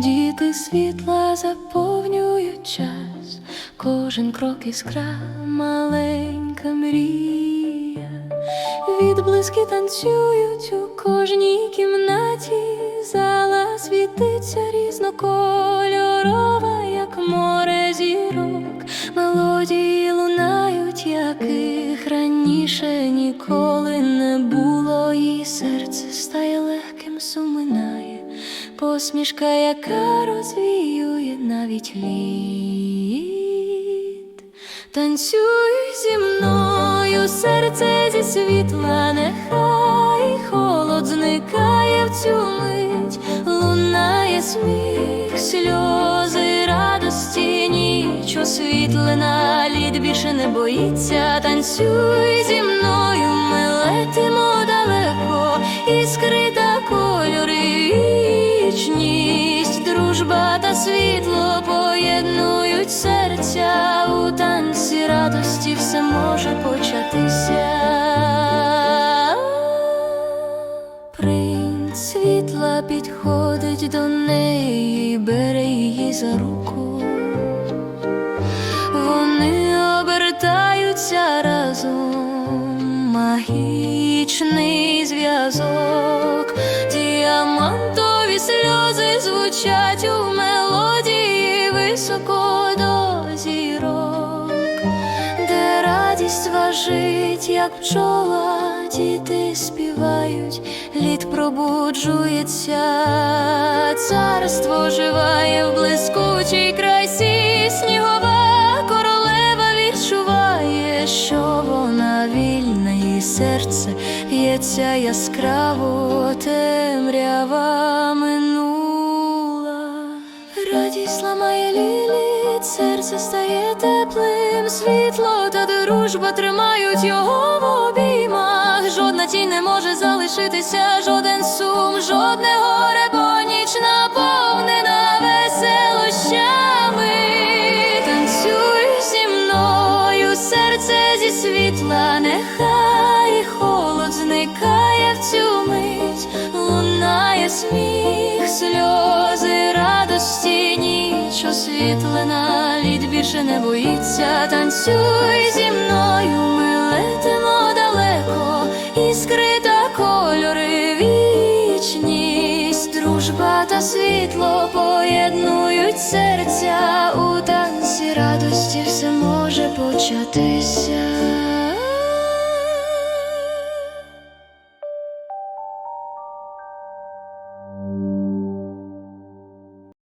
Моменти світла заповнюють час, кожен крок іскра, маленька мрія, відблиски танцюють у кожній кімнаті, зала світиться різнокольорова, як море зірок, мелодії лунають, яких раніше ніколи не було, і серце стає легким, суминає, посмішка, яка розвіює навіть лід. Танцюй зі мною, серце зі світла, нехай холод зникає в цю мить, лунає сміх, сльози, радості, ніч. Освітлена, лід більше не боїться, танцюй зі мною, ми летимо далеко, іскри світло поєднують серця у танці радості, все може початися. Принц світла підходить до неї, бере її за руку. Вони обертаються разом, магічний зв'язок, діамантові сльози звучать у мелодії високо до зірок, де радість важить, як пчола, діти співають, лід пробуджується, царство живає в блискучій красі, снігова королева відчуває, що вона вільна, її серце б'ється яскраво, темрява серце стає теплим, світло та дружба тримають його в обіймах. Жодна тінь не може залишитися, жоден сум, жодне горе, бо ніч наповнена веселощами. Танцюй зі мною, серце зі світла, нехай холод зникає в цю мить, лунає сміх, сльози, радості, ніч освітлена, лід більше не боїться, танцюй зі мною, ми летимо далеко, іскри та кольори, вічність, дружба та світло поєднують серця. У танці радості, все може початися.